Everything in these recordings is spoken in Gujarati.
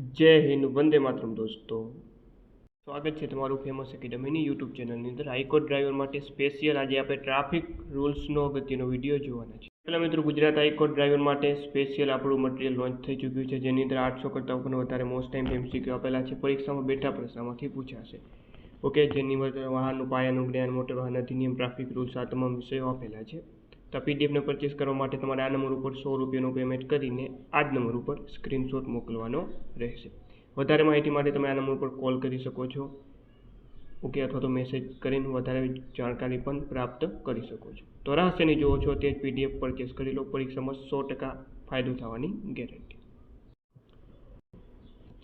જય હિન્દ, વંદે માતરમ દોસ્તો. સ્વાગત છે તમારું ફેમસ એકેડમીની યુટ્યુબ ચેનલની અંદર. હાઈકોર્ટ ડ્રાઈવર માટે સ્પેશિયલ આજે આપણે ટ્રાફિક રૂલ્સનો અગત્યનો વીડિયો જોવાના છે. પહેલાં મિત્રો ગુજરાત હાઈકોર્ટ ડ્રાઈવર માટે સ્પેશિયલ આપણું મટીરિયલ લોન્ચ થઈ ચૂક્યું છે, જેની અંદર આઠસો કરતાં પણ વધારે મોસ્ટ ટાઈમ એમસીક્યુ આપેલા છે. પરીક્ષામાં બેઠા પ્રશ્નમાંથી પૂછાશે. ઓકે જેની અંદર વાહનનું પાયાનું જ્ઞાન મોટર વાહન અધિનિયમ ટ્રાફિક રૂલ્સ આ તમામ વિષયો આપેલા છે. તો પીડીએફને પરચેસ કરવા માટે તમારે આ નંબર ઉપર સો રૂપિયાનું પેમેન્ટ કરીને આ જ નંબર ઉપર સ્ક્રીનશોટ મોકલવાનો રહેશે. વધારે માહિતી માટે તમે આ નંબર ઉપર કોલ કરી શકો છો. ઓકે અથવા તો મેસેજ કરીને વધારે જાણકારી પણ પ્રાપ્ત કરી શકો છો. તો રહસ્યની જુઓ છો તે જ પીડીએફ પરચેસ કરી લો. પરીક્ષામાં સો ટકા ફાયદો થવાની ગેરંટી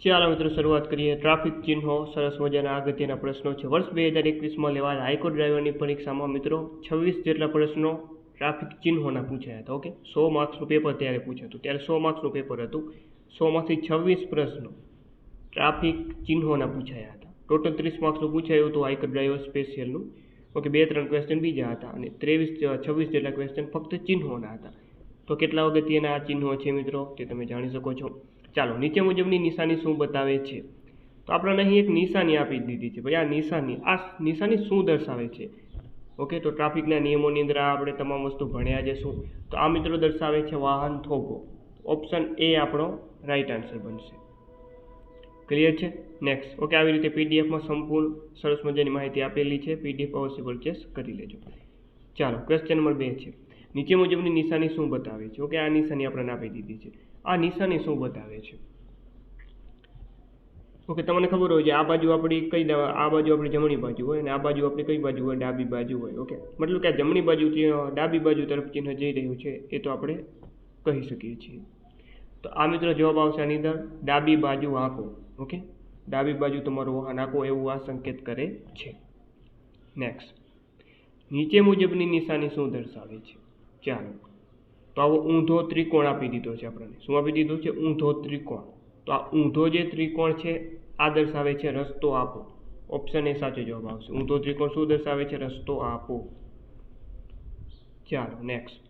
ચાલો મિત્રો, શરૂઆત કરીએ. ટ્રાફિક ચિહ્નો, સરસ મજાના અગત્યના પ્રશ્નો છે. વર્ષ બે હજાર એકવીસમાં લેવાયેલ હાઈકોર્ટ ડ્રાઈવરની પરીક્ષામાં મિત્રો છવ્વીસ જેટલા પ્રશ્નો ટ્રાફિક ચિહ્નોના પૂછાયા હતા ઓકે સો માર્ક્સનું પેપર ત્યારે પૂછાતું ત્યારે સો માર્ક્સનું પેપર હતું. સોમાંથી છવ્વીસ પ્રશ્નો ટ્રાફિક ચિહ્નોના પૂછાયા હતા. ટોટલ ત્રીસ માર્ક્સનું પૂછાયું હતું હાઈકોર્ટ ડ્રાઈવર સ્પેશિયલનું ઓકે બે ત્રણ ક્વેશ્ચન બીજા હતા અને ત્રેવીસ છવ્વીસ જેટલા ક્વેશ્ચન ફક્ત ચિહ્નોના હતા. તો કેટલા અગત્યના આ ચિહ્નો છે મિત્રો? તે તમે જાણી શકો છો. ચાલો, નીચે મુજબની નિશાની શું બતાવે છે? તો આપણને અહીં એક નિશાની આપી દીધી છે. ભાઈ, આ નિશાની આ નિશાની શું દર્શાવે છે? ઓકે, તો ટ્રાફિકના નિયમોની અંદર આપણે તમામ વસ્તુ ભણ્યા જશું તો આ મિત્રો દર્શાવે છે વાહન થોભો ઓપ્શન એ આપણો રાઈટ આન્સર બનશે. ક્લિયર છે? નેક્સ્ટ ઓકે, આવી રીતે પીડીએફમાં સંપૂર્ણ સરસ મજાની માહિતી આપેલી છે. પીડીએફ અવશ્ય પરચેસ કરી લેજો. ચાલો ક્વેશ્ચન નંબર બે છે. નીચે મુજબની નિશાની શું બતાવે છે? ઓકે, આ નિશાની આપણને આપી દીધી છે. આ નિશાની શું બતાવે છે? ઓકે, તમને ખબર હોય છે આ બાજુ આપણી કઈ આ બાજુ આપણી જમણી બાજુ હોય અને આ બાજુ આપણી કઈ બાજુ હોય? ડાબી બાજુ હોય, ઓકે. મતલબ કે આ જમણી બાજુથી ડાબી બાજુ તરફ ચિહ્ન જઈ રહ્યું છે, એ તો આપણે કહી શકીએ છીએ. તો આ મિત્રો જવાબ આવશે આની અંદર, ડાબી બાજુ આંકો ઓકે? ડાબી બાજુ તમારું વાહન આંકો એવું આ સંકેત કરે છે. નેક્સ્ટ નીચે મુજબની નિશાની શું દર્શાવે છે? ચાલો. તો આવો ઊંધો ત્રિકોણ આપી દીધો છે આપણને. શું આપી દીધો છે? ઊંધો ત્રિકોણ. તો આ ઊંધો જે ત્રિકોણ છે, આ દર્શાવે છે રસ્તો આપો. ઓપ્શન એ સાચો જવાબ આવશે. ઊંધો ત્રિકોણ શું દર્શાવે છે? રસ્તો આપો. ચાલો નેક્સ્ટ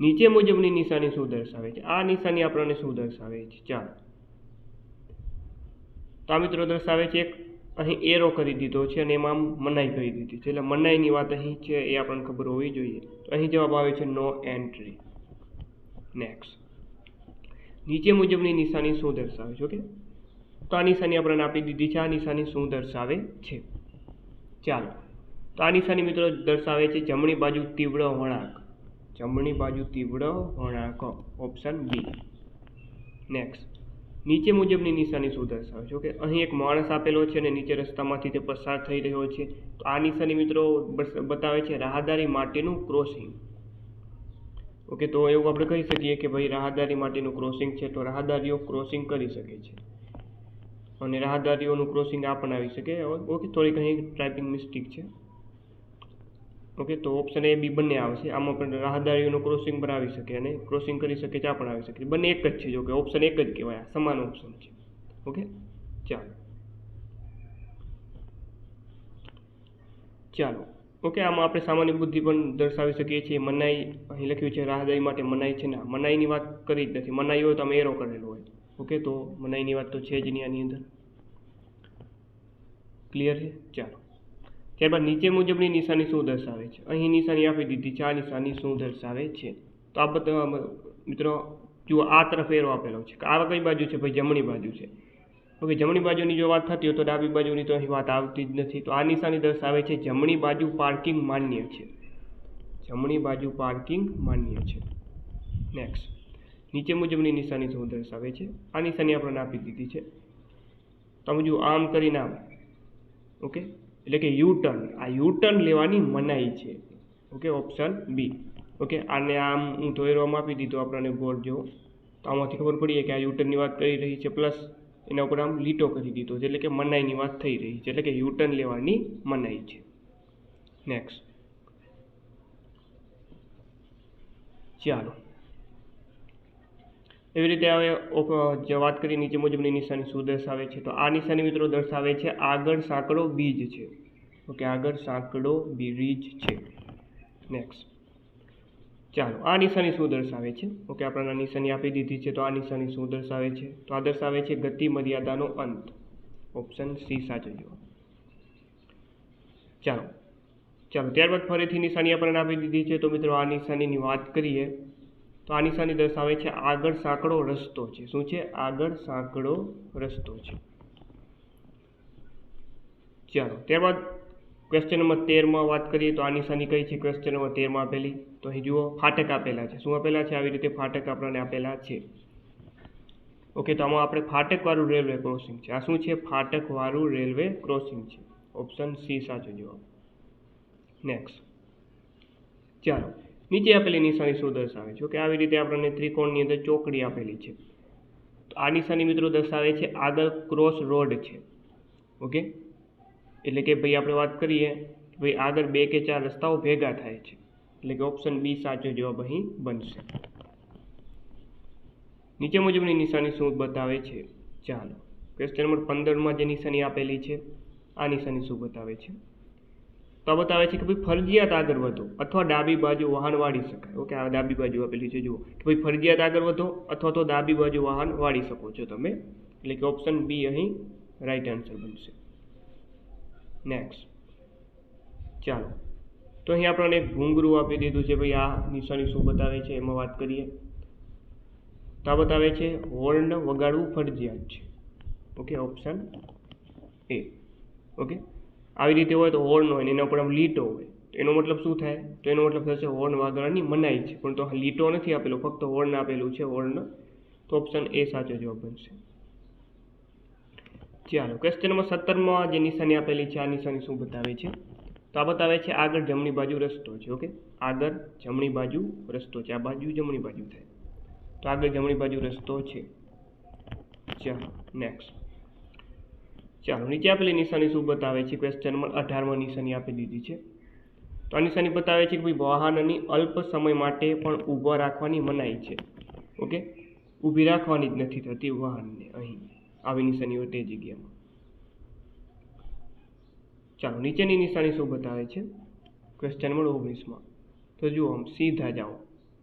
નીચે મુજબની નિશાની શું દર્શાવે છે? આ નિશાની આપણને શું દર્શાવે છે? ચાલો. તો આ મિત્રો દર્શાવે છે એક, અહીં એરો કરી દીધો છે અને એમાં મનાઈ કરી દીધી છે. એટલે મનાઈની વાત અહીં છે એ આપણને ખબર હોવી જોઈએ. તો અહીં જવાબ આવે છે નો એન્ટ્રી નેક્સ્ટ નીચે મુજબની નિશાની શું દર્શાવે છે, ઓકે? તો આ નિશાની આપણને આપી દીધી છે, આ નિશાની શું દર્શાવે છે? ચાલો, તો આ નિશાની મિત્રો દર્શાવે છે જમણી બાજુ તીવ્ર વળાંક. જમણી બાજુ તીવ્ર વળાંક, ઓપ્શન બી. નેક્સ્ટ નીચે મુજબની નિશાની શું દર્શાવે છે, ઓકે? અહીં એક માણસ આપેલો છે અને નીચે રસ્તામાંથી તે પસાર થઈ રહ્યો છે. તો આ નિશાની મિત્રો બતાવે છે, રાહદારી માટેનું ક્રોસિંગ ઓકે, તો એવું આપણે કહી શકીએ કે ભાઈ રાહદારી માટેનું ક્રોસિંગ છે, તો રાહદારીઓ ક્રોસિંગ કરી શકે છે. અને રાહદારીઓનું ક્રોસિંગ આ પણ આવી શકે. ઓકે થોડી ઘણી ટાઈપિંગ મિસ્ટેક છે. ઓકે, તો ઓપ્શન એ બી બંને આવશે. આમાં પણ રાહદારીઓનું ક્રોસિંગ પણ આવી શકે અને ક્રોસિંગ કરી શકે આ પણ આવી શકે. બંને એક જ છે, જો કે ઓપ્શન એક જ કહેવાય. સમાન ઓપ્શન છે. ઓકે, ચાલો. ચાલો. ઓકે, આમાં આપણે સામાન્ય બુદ્ધિ પણ દર્શાવી શકીએ છીએ. મનાઈ, અહીં લખ્યું છે રાહદારી માટે મનાઈ છે ને મનાઈની વાત કરી જ નથી. મનાઈ હોય તો અમે એરો કરેલો હોય. ઓકે, તો મનાઈની વાત તો છે જ નહીં આની અંદર. ક્લિયર છે? ચાલો. ત્યારબાદ નીચે મુજબની નિશાની શું દર્શાવે છે? અહીં નિશાની આપી દીધી છે. નિશાની શું દર્શાવે છે? તો આ બધા મિત્રો, જુઓ, આ તરફ એરો આપેલો છે. આ કઈ બાજુ છે? ભાઈ, જમણી બાજુ છે. ઓકે જમણી બાજુની જો વાત થતી હોય તો ડાબી બાજુની તો અહીં વાત આવતી જ નથી. તો આ નિશાની દર્શાવે છે જમણી બાજુ પાર્કિંગ માન્ય છે. જમણી બાજુ પાર્કિંગ માન્ય છે. નેક્સ્ટ નીચે મુજબની નિશાની શું દર્શાવે છે? આ નિશાની આપણને આપી દીધી છે. તમે જો આમ કરીને આમ. ઓકે એટલે કે યુ ટર્ન આ યુ ટર્ન લેવાની મનાઈ છે. ઓકે ઓપ્શન બી ઓકે આને આમ હું ધોયરોમાં આપી દીધો આપણને બોર્ડ જેવો. તો આમાંથી ખબર પડીએ કે આ યુ ટર્નની વાત કરી રહી છે. પ્લસ એના ઉપર આમ લીટો કરી દીધો છે, એટલે કે મનાઈની વાત થઈ રહી છે, એટલે કે યુટર્ન લેવાની મનાઈ છે. નેક્સ્ટ ચાલો. એવી રીતે હવે જે વાત કરી નીચે મુજબની નિશાની શું દર્શાવે છે, તો આ નિશાની મિત્રો દર્શાવે છે, આગળ સાંકડો બીજ છે. ઓકે, આગળ સાંકડો બીજ છે. નેક્સ્ટ ચાલો, આ નિશાની શું દર્શાવે છે? ઓકે, આપણને નિશાની આપી દીધી છે, તો આ નિશાની શું દર્શાવે છે? તો આ દર્શાવે છે ગતિ મર્યાદાનો અંત. ઓપ્શન સી સાચો જુઓ ચાલો ચાલો, ત્યારબાદ ફરીથી નિશાની આપણને આપી દીધી છે. તો મિત્રો, આ નિશાનીની વાત કરીએ, તો આ નિશાની દર્શાવે છે આગળ સાંકડો રસ્તો છે. શું છે? આગળ સાંકડો રસ્તો છે. ચાલો, ત્યારબાદ ક્વેશ્ચન નંબર તેરમાં વાત કરીએ, તો આ નિશાની કઈ છે? ક્વેશ્ચન નંબર તેરમાં આપેલી. તો અહીં જુઓ, ફાટક આપેલા છે. શું આપેલા છે? આવી રીતે ફાટક આપણને આપેલા છે. ઓકે, તો આમાં આપણે ફાટકવાળું રેલવે ક્રોસિંગ છે. આ શું છે? ફાટકવાળું રેલવે ક્રોસિંગ છે. ઓપ્શન સી સાચો જવાબ. નેક્સ્ટ ચાલો, નીચે આપેલી નિશાની શું દર્શાવે છે? કે આવી રીતે આપણને ત્રિકોણની અંદર ચોકડી આપેલી છે. તો આ નિશાની મિત્રો દર્શાવે છે આગળ ક્રોસ રોડ છે. ઓકે? એટલે કે ભાઈ, આપણે વાત કરીએ, ભાઈ, આગળ બે કે ચાર રસ્તાઓ ભેગા થાય છે. એટલે કે ઓપ્શન બી સાચો જવાબ અહીં બનશે. નીચે મુજબની નિશાની શું બતાવે છે? ચાલો ક્વેશ્ચન નંબર પંદરમાં જે નિશાની આપેલી છે, આ નિશાની શું બતાવે છે? તો બતાવે છે કે ભાઈ ફરજિયાત આગળ વધો અથવા ડાબી બાજુ વાહન વાળી શકાય. ઓકે, આ ડાબી બાજુ આપેલી છે, જુઓ. કે ભાઈ ફરજિયાત આગળ વધો અથવા તો ડાબી બાજુ વાહન વાળી શકો છો તમે. એટલે કે ઓપ્શન બી અહીં રાઈટ આન્સર બનશે. નેક્સ્ટ ચાલો તો અહીં આપણને ઘૂંઘરું આપી દીધું છે, ભાઈ આ નિશાની શું બતાવે છે એમાં વાત કરીએ. તો આ બતાવે છે હોર્ન વગાડવું ફરજિયાત છે. ઓકે ઓપ્શન એ ઓકે આવી રીતે હોય તો હોર્ન હોય એના ઉપર આમ લીટો હોય. એનો મતલબ શું થાય? તો એનો મતલબ થશે હોર્ન વગાડવાની મનાઈ છે. પણ તો લીટો નથી આપેલો, ફક્ત હોર્ન આપેલું છે હોર્ન તો ઓપ્શન એ સાચો જવાબ બનશે. ચાલો ક્વેશ્ચન નંબર સત્તરમાં જે નિશાની આપેલી છે, આ નિશાની શું બતાવે છે? તો આ બતાવે છે આગળ જમણી બાજુ રસ્તો છે, ઓકે? આગળ જમણી બાજુ રસ્તો છે, આ બાજુ જમણી બાજુ થાય. તો આગળ જમણી બાજુ રસ્તો છે. ચાલો નેક્સ્ટ ચાલો, નીચે આપેલી નિશાની શું બતાવે છે? ક્વેશ્ચનમાં અઢારમાં નિશાની આપી દીધી છે. તો આ નિશાની બતાવે છે કે ભાઈ વાહનની અલ્પ સમય માટે પણ ઊભા રાખવાની મનાઈ છે. ઓકે? ઊભી રાખવાની જ નથી થતી વાહનને અહીં. આવી નિશાની હોય તે જગ્યામાં. ચાલો, નીચેની નિશાની શું બતાવે છે? ક્વેશ્ચન નંબર ઓગણીસમાં. તો જુઓ આમ, સીધા જાઓ.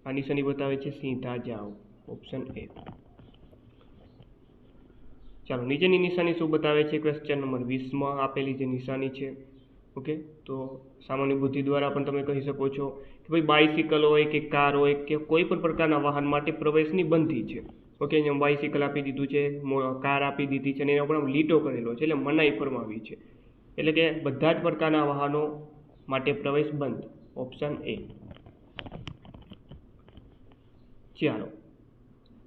આ નિશાની બતાવે છે, સીધા જાઓ. ઓપ્શન એ ચાલો, નીચેની નિશાની શું બતાવે છે? ક્વેશ્ચન નંબર વીસમાં આપેલી જે નિશાની છે. ઓકે તો સામાન્ય બુદ્ધિ દ્વારા પણ તમે કહી શકો છો કે ભાઈ બાઇસિકલ હોય કે કાર હોય કે કોઈ પણ પ્રકારના વાહન માટે પ્રવેશની બંધી છે. ઓકે જેમ બાઇસિકલ આપી દીધું છે કાર આપી દીધી છે અને એના આમ લીટો કરેલો છે, એટલે મનાઈ ફરમાવી છે. એટલે કે બધા જ પ્રકારના વાહનો માટે પ્રવેશ બંધ. ઓપ્શન એ ચાલો.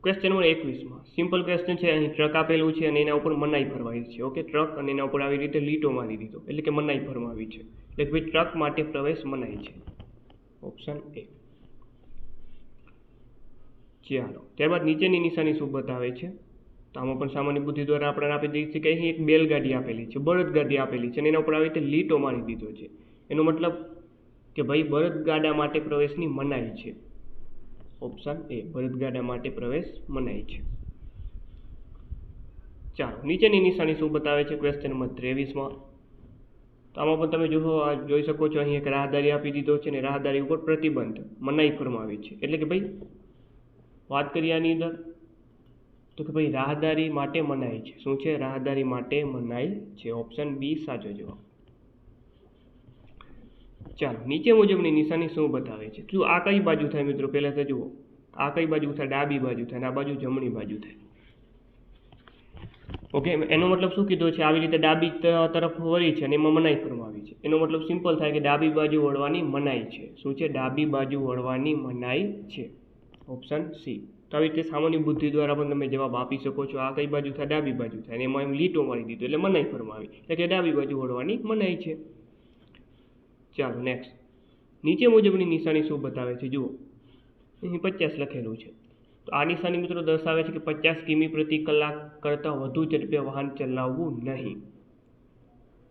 ક્વેશ્ચન નંબર એકવીસમાં. સિમ્પલ ક્વેશ્ચન છે, અહીં ટ્રક આપેલું છે અને એના ઉપર મનાઈ ફરવાઈ છે. ઓકે ટ્રક અને એના ઉપર આવી રીતે લીટો મારી દીધો. એટલે કે મનાઈ ફરમાવી છે. એટલે કે ટ્રક માટે પ્રવેશ મનાઈ છે. ઓપ્શન એ ચાલો. ત્યારબાદ નીચેની નિશાની શું બતાવે છે? તો આમાં પણ સામાન્ય બુદ્ધિ દ્વારા આપણને આપી દીધી છીએ કે અહીં એક બેલગાડી આપેલી છે, બળદગાડી આપેલી છે અને એના ઉપર આવી રીતે લીટો મારી દીધો છે. એનો મતલબ કે ભાઈ બળદગાડા માટે પ્રવેશની મનાઈ છે. ઓપ્શન એ બળદગાડા માટે પ્રવેશ મનાઈ છે. ચાલો, નીચેની નિશાની શું બતાવે છે? ક્વેશ્ચન નંબર ત્રેવીસમાં. તો આમાં પણ તમે જુઓ આ જોઈ શકો છો, અહીં એક રાહદારી આપી દીધો છે અને રાહદારી ઉપર પ્રતિબંધ મનાઈ ફરમાવી છે. એટલે કે ભાઈ વાત કરીએ આની અંદર. તો કે ભાઈ રાહદારી માટે મનાઈ છે. શું છે રાહદારી માટે મનાઈ છે? ઓપ્શન બી સાચો જવાબ. ચાલો, નીચે મુજબની નિશાની શું બતાવે છે? જો આ કઈ બાજુ થાય મિત્રો? પહેલાં તો જુઓ. આ કઈ બાજુ થાય? ડાબી બાજુ થાય અને આ બાજુ જમણી બાજુ થાય. ઓકે, એનો મતલબ શું કીધો છે? આવી રીતે ડાબી તરફ વળી છે અને એમાં મનાઈ કરવામાં આવી છે. એનો મતલબ સિમ્પલ થાય કે ડાબી બાજુ વળવાની મનાઈ છે. શું છે? ડાબી બાજુ વળવાની મનાઈ છે. ઓપ્શન સી તો આવી રીતે સામાન્ય બુદ્ધિ દ્વારા પણ તમે જવાબ આપી શકો છો. આ કઈ બાજુ થાય? ડાબી બાજુ થાય. અને એમાં એમ લીટો મારી દીધો. એટલે મનાઈ ફરમાવી. એટલે કે ડાબી બાજુ વળવાની મનાઈ છે. ચાલો નેક્સ્ટ નીચે મુજબની નિશાની શું બતાવે છે? જુઓ. અહીં પચાસ લખેલું છે. તો આ નિશાની મિત્રો દર્શાવે છે કે પચાસ કિમી પ્રતિ કલાક કરતાં વધુ ઝડપે વાહન ચલાવવું નહીં.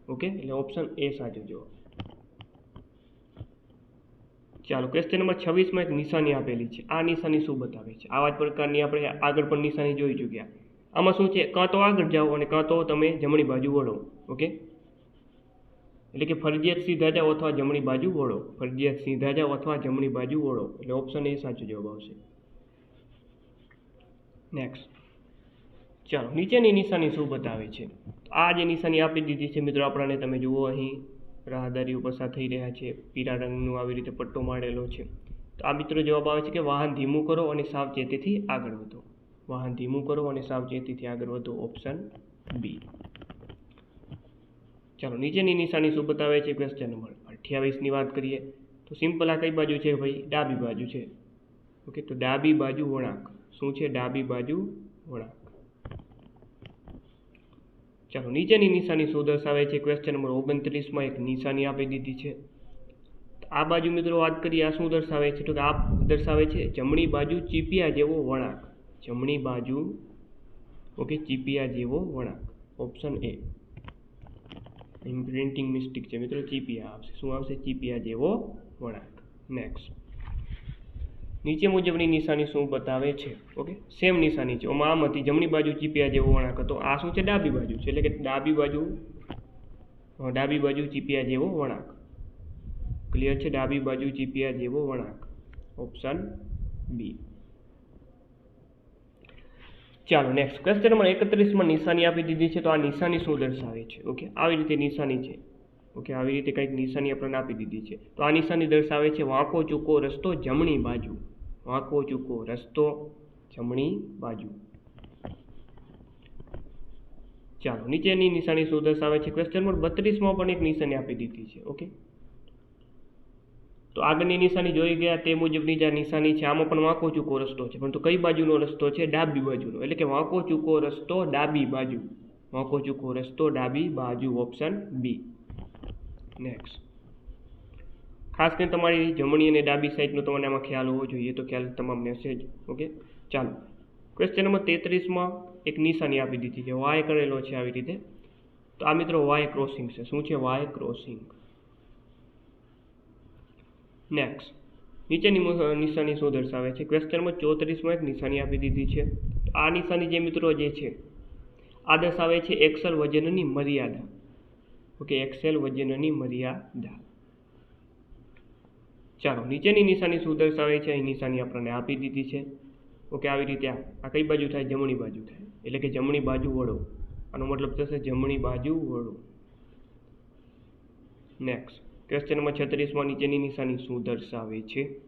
ઓકે? એટલે ઓપ્શન એ સાચો જવાબ. ચાલો ક્વેશ્ચન નંબર છવ્વીસમાં એક નિશાની આપેલી છે. આ નિશાની શું બતાવે છે? આવા જ પ્રકારની આપણે આગળ પણ નિશાની જોઈ ચૂક્યા. આમાં શું છે? કાં તો આગળ જાઓ અને કાં તો તમે જમણી બાજુ વળો, ઓકે? એટલે કે ફરજિયાત સીધા જાઓ અથવા જમણી બાજુ વળો. ફરજિયાત સીધા જાઓ અથવા જમણી બાજુ વળો. એટલે ઓપ્શન એ સાચો જવાબ આવશે. નેક્સ્ટ ચાલો, નીચેની નિશાની શું બતાવે છે? આ જે નિશાની આપી દીધી છે મિત્રો, આપણને તમે જુઓ અહીં. રાહદારીઓ પસાર થઈ રહ્યા છે, પીળા રંગનું આવી રીતે પટ્ટો મારેલો છે. તો આ મિત્રો જવાબ આવે છે કે વાહન ધીમું કરો અને સાવચેતીથી આગળ વધો. વાહન ધીમું કરો અને સાવચેતીથી આગળ વધો, ઓપ્શન બી. ચાલો, નીચેની નિશાની શું બતાવે છે? ક્વેશ્ચન નંબર અઠ્યાવીસની વાત કરીએ. તો સિમ્પલ આ કઈ બાજુ છે ભાઈ? ડાબી બાજુ છે. ઓકે તો ડાબી બાજુ વળાંક. શું છે? ડાબી બાજુ વળાંક. ચાલો, નીચેની નિશાની શું દર્શાવે છે? ક્વેશ્ચન નંબર ઓગણત્રીસમાં એક નિશાની આપી દીધી છે. આ બાજુ મિત્રો વાત કરીએ, આ શું દર્શાવે છે? તો કે આ દર્શાવે છે, જમણી બાજુ ચીપિયા જેવો વળાંક. જમણી બાજુ, ઓકે, ચીપિયા જેવો વળાંક. ઓપ્શન એ પ્રિન્ટિંગ મિસ્ટેક છે. મિત્રો, ચીપિયા આવશે. શું આવશે? ચીપિયા જેવો વળાંક. નેક્સ્ટ નીચે મુજબની નિશાની શું બતાવે છે? ઓકે સેમ નિશાની છે. ઓમાં આમ હતી. જમણી બાજુ ચીપિયા જેવો વળાંક હતો. આ શું છે? ડાબી બાજુ છે. એટલે કે ડાબી બાજુ ડાબી બાજુ ચીપિયા જેવો વળાંક. ક્લિયર છે? ડાબી બાજુ ચીપિયા જેવો વળાંક. ઓપ્શન બી ચાલો નેક્સ્ટ ક્વેશ્ચન એકત્રીસમાં નિશાની આપી દીધી છે. તો આ નિશાની શું દર્શાવે છે? ઓકે આવી રીતે નિશાની છે. ઓકે આવી રીતે કંઈક નિશાની આપણને આપી દીધી છે. તો આ નિશાની દર્શાવે છે, વાંકો, ચૂકો, રસ્તો, જમણી બાજુ. વાંકો ચૂકો, રસ્તો, જમણી બાજુ. ચાલો, નીચેની નિશાની શું દર્શાવે છે? ક્વેશ્ચન નંબર બત્રીસમાં પણ એક નિશાની આપી દીધી છે ઓકે તો આગળની નિશાની જોઈ ગયા તે મુજબની જે નિશાની છે. આમાં પણ વાંકો ચૂકો રસ્તો છે, પરંતુ કઈ બાજુનો રસ્તો છે? ડાબી બાજુનો. એટલે કે વાંકો ચૂકો રસ્તો, ડાબી બાજુ. વાંકો ચૂકો રસ્તો, ડાબી બાજુ ઓપ્શન બી નેક્સ્ટ ખાસ કરીને તમારી જમણી અને ડાબી સાઈડનો તમને આમાં ખ્યાલ હોવો જોઈએ તો ખ્યાલ તમામને હશે જ. ઓકે? ચાલો. ક્વેશ્ચન નંબર તેત્રીસમાં એક નિશાની આપી દીધી છે. વાય કરેલો છે આવી રીતે. તો આ મિત્રો વાય ક્રોસિંગ છે. શું છે વાય ક્રોસિંગ નેક્સ્ટ નીચેની નિશાની શું દર્શાવે છે? ક્વેશ્ચન નંબર ચોત્રીસમાં એક નિશાની આપી દીધી છે. આ નિશાની જે મિત્રો જે છે, આ દર્શાવે છે એક્સેલ વજનની મર્યાદા. ઓકે? એક્સેલ વજનની મર્યાદા. ચાલો, નીચેની નિશાની શું દર્શાવે છે? અહીં નિશાની આપણને આપી દીધી છે. ઓકે, આવી રીતે આ આ કઈ બાજુ થાય? જમણી બાજુ થાય. એટલે કે જમણી બાજુ વળો. આનો મતલબ થશે જમણી બાજુ વળો. નેક્સ્ટ ક્વેશ્ચન નંબર છત્રીસમાં નીચેની નિશાની શું દર્શાવે છે?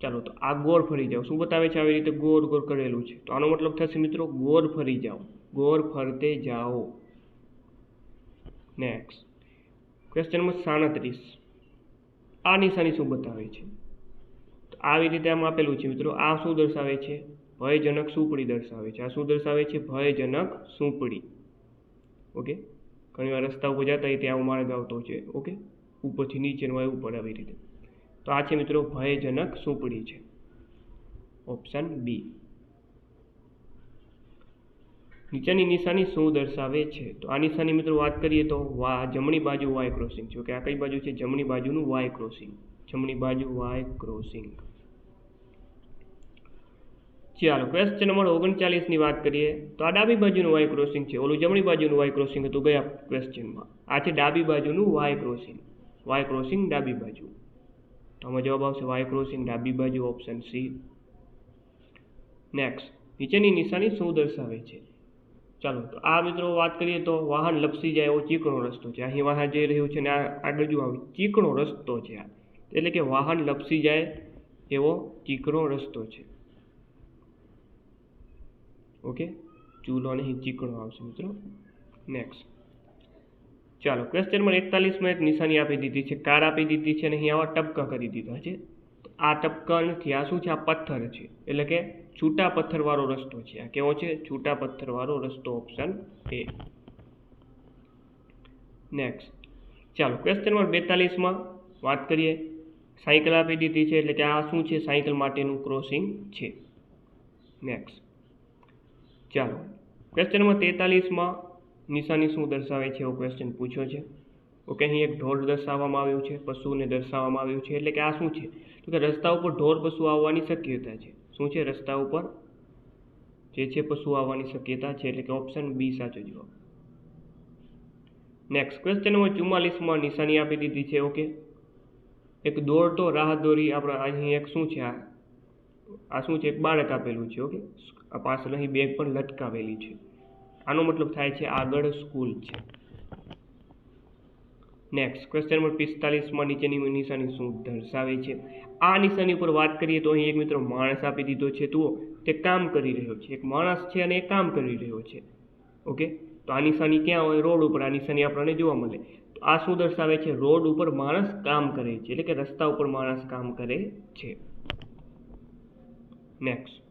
ચાલો, તો આ ગોળ ફરી જાઓ. શું બતાવે છે? આવી રીતે ગોળ ગોળ કરેલું છે. તો આનો મતલબ થશે મિત્રો ગોળ ફરી જાઓ. ગોળ ફરતે જાઓ. નેક્સ્ટ ક્વેશ્ચન નંબર સાડત્રીસ. આ નિશાની શું બતાવે છે? તો આવી રીતે આમ આપેલું છે મિત્રો, આ શું દર્શાવે છે? ભયજનક સુપડી દર્શાવે છે. આ શું દર્શાવે છે? ભયજનક સુપડી. ઓકે? ઘણી વાર રસ્તા ઉપર જતા હોય ત્યાં માર્ગ આવતો છે. ઓકે? ઉપરથી નીચે હોય ઉપર આવી રીતે. તો આ છે મિત્રો, ભયજનક સુપડી છે. Option B. નીચેની નિશાની શું દર્શાવે છે? તો આ નિશાની મિત્રો વાત કરીએ તો વા, જમણી બાજુ વાય ક્રોસિંગ જો કે આ કઈ બાજુ છે? જમણી બાજુનું વાય ક્રોસિંગ જમણી બાજુ વાય ક્રોસિંગ ચાલો ક્વેશ્ચન નંબર ઓગણચાલીસની વાત કરીએ. તો આ ડાબી બાજુનું વાય ક્રોસિંગ છે. ઓલું જમણી બાજુનું વાય ક્રોસિંગ હતું ગયા ક્વેશ્ચનમાં આ છે ડાબી બાજુનું વાય ક્રોસિંગ વાય ક્રોસિંગ ડાબી બાજુ. તો આમાં જવાબ આવશે વાય ક્રોસિંગ ડાબી બાજુ ઓપ્શન સી નેક્સ્ટ નીચેની નિશાની શું દર્શાવે છે? ચાલો, તો આ મિત્રો વાત કરીએ તો વાહન લપસી જાય એવો ચીકણો રસ્તો છે. અહીં વાહન જઈ રહ્યું છે ને આ આગળ જો આવી, ચીકણો રસ્તો છે આ. એટલે કે વાહન લપસી જાય એવો ચીકણો રસ્તો છે. ઓકે? ચૂલો નહીં ચીકણો આવશે મિત્રો. નેક્સ્ટ ચાલો ક્વેશ્ચન નંબર એકતાલીસમાં એક નિશાની આપી દીધી છે. કાર આપી દીધી છે અને અહીં આવા ટપકા કરી દીધા છે. આ ટપકા નથી, આ શું છે? આ પથ્થર છે. એટલે કે છૂટા પથ્થરવાળો રસ્તો છે. આ કેવો છે? છૂટા પથ્થરવાળો રસ્તો ઓપ્શન એ નેક્સ્ટ ચાલો ક્વેશ્ચન નંબર બેતાલીસમાં વાત કરીએ. સાયકલ આપી દીધી છે, એટલે કે આ શું છે? સાયકલ માટેનું ક્રોસિંગ છે. નેક્સ્ટ ચાલો ક્વેશ્ચન નંબર તેતાલીસમાં નિશાની શું દર્શાવે છે? એવો ક્વેશ્ચન પૂછ્યો છે. ઓકે, અહીં એક ઢોર દર્શાવવામાં આવ્યું છે, પશુને દર્શાવવામાં આવ્યું છે, એટલે કે આ શું છે? તો કે રસ્તા ઉપર ઢોર પશુ આવવાની શક્યતા છે. શું છે રસ્તા ઉપર? જે છે પશુ આવવાની શક્યતા છે, એટલે કે ઓપ્શન બી સાચો જવાબ. નેક્સ્ટ ક્વેશ્ચન નંબર ચુમ્માલીસમાં નિશાની આપી દીધી છે ઓકે એક દોડતો રાહદોરી આપણે અહીં એક શું છે આ? આ શું છે? એક બાળક આપેલું છે ઓકે આ પાછળ અહીં બેગ પણ લટકાવેલી છે. આનો મતલબ થાય છે આગળ સ્કૂલ છે. નેક્સ્ટ ક્વેશ્ચન નંબર પિસ્તાલીસમાં નીચેની નિશાની શું દર્શાવે છે? આ નિશાની ઉપર વાત કરીએ તો અહીં એક મિત્રો માણસ આપી દીધો છે. તો તે કામ કરી રહ્યો છે. એક માણસ છે અને એ કામ કરી રહ્યો છે. ઓકે? તો આ નિશાની ક્યાં હોય? રોડ ઉપર. આ નિશાની આપણને જોવા મળે. તો આ શું દર્શાવે છે? રોડ ઉપર માણસ કામ કરે છે. એટલે કે રસ્તા ઉપર માણસ કામ કરે છે. નેક્સ્ટ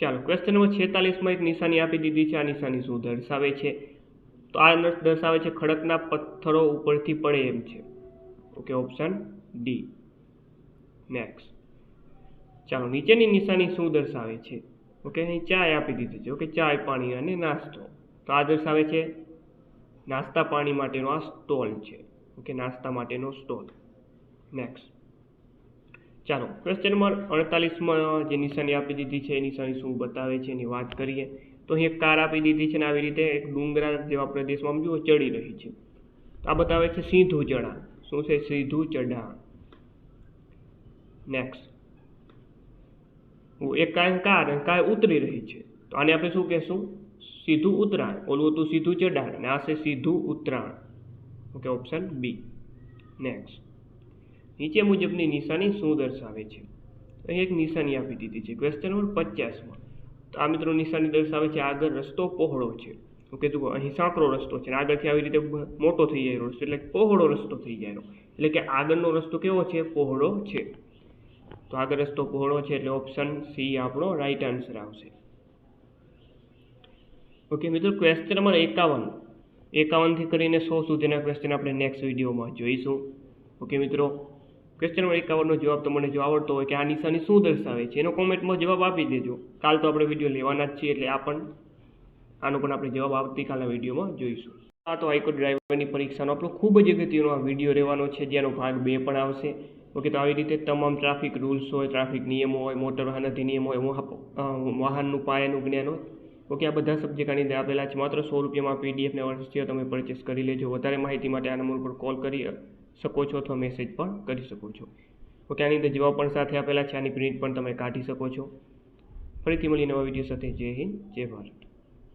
ચાલો ક્વેશ્ચન નંબર છેતાલીસમાં એક નિશાની આપી દીધી છે. આ નિશાની શું દર્શાવે છે? તો આ નર્સ દર્શાવે છે ખડકના પથ્થરો ઉપરથી પડે એમ છે. ઓકે, ઓપ્શન ડી નેક્સ્ટ ચાલો, નીચેની નિશાની શું દર્શાવે છે? ઓકે, અહીં ચાય આપી દીધી છે. ઓકે, ચાય, પાણી અને નાસ્તો. તો આ દર્શાવે છે નાસ્તા પાણી માટેનો આ સ્ટોલ છે. ઓકે, નાસ્તા માટેનો સ્ટોલ. નેક્સ્ટ ચાલો ક્વેશ્ચન નંબર અડતાલીસમાં જે નિશાની આપી દીધી છે, એ નિશાની શું બતાવે છે, એની વાત કરીએ. તો અહીં એક કાર આપી દીધી છે ને આવી રીતે એક ડુંગરા જેવા પ્રદેશમાં જુઓ ચડી રહી છે. તો આ બતાવે છે સીધું ચઢાણ. શું છે સીધું ચઢાણ? નેક્સ્ટ એક કાર અને કાંઈ ઉતરી રહી છે. તો આને આપણે શું કહેશું? સીધું ઉતરાણ. ઓલું હતું સીધું ચઢાણ અને આ છે સીધું ઉતરાણ. ઓકે ઓપ્શન બી નેક્સ્ટ નીચે મુજબની નિશાની શું દર્શાવે છે? અહીં એક નિશાની આપી દીધી છે. ક્વેશ્ચન નંબર પચાસમાં. આ મિત્રો નિશાની દર્શાવે છે આગળ રસ્તો પહોળો છે. ઓકે, જુઓ, અહીં સાંકડો રસ્તો છે આગળથી આવી રીતે મોટો થઈ જાય રસ્તો એટલે પહોળો રસ્તો થઈ જાય એટલે કે આગળનો રસ્તો કેવો છે? પહોળો છે. તો આગળ રસ્તો પહોળો છે એટલે ઓપ્શન સી આપણો રાઈટ આન્સર આવશે. ઓકે, મિત્રો ક્વેશ્ચન નંબર એકાવન. એકાવનથી કરીને સો સુધીના ક્વેશ્ચન આપણે નેક્સ્ટ વિડીયોમાં જોઈશું. ઓકે, મિત્રો ક્વેશ્ચન નંબર એકાવનનો જવાબ તમને જો આવડતો હોય કે આ નિશાની શું દર્શાવે છે, એનો કોમેન્ટમાં જવાબ આપી દેજો. કાલ તો આપણે વીડિયો લેવાના જ છીએ એટલે આ પણ, આનો પણ આપણે જવાબ આવતીકાલના વિડીયોમાં જોઈશું. આ તો હાઈકોર્ટ ડ્રાઈવરની પરીક્ષાનો આપણો ખૂબ જ અગત્યનો આ વીડિયો રહેવાનો છે, જેનો ભાગ બે પણ આવશે. ઓકે, તો આવી રીતે તમામ ટ્રાફિક રૂલ્સ હોય ટ્રાફિક નિયમો હોય મોટર વાહન અધિનિયમ હોય વાહનનું પાયાનું જ્ઞાન હોય. ઓકે, આ બધા સબ્જેક્ટ આની અંદર આપેલા છે. માત્ર સો રૂપિયામાં પીડીએફને વર્ષથી તમે પરચેસ કરી લેજો. વધારે માહિતી માટે આ નંબર પર કોલ કરી શકો છો અથવા મેસેજ પણ કરી શકો છો. ઓકે આની અંદર જવાબ પણ સાથે આપેલા છે. આની પ્રિન્ટ પણ તમે કાઢી શકો છો. ફરીથી મળી નવા વીડિયો સાથે. જય હિન્દ, જય ભારત.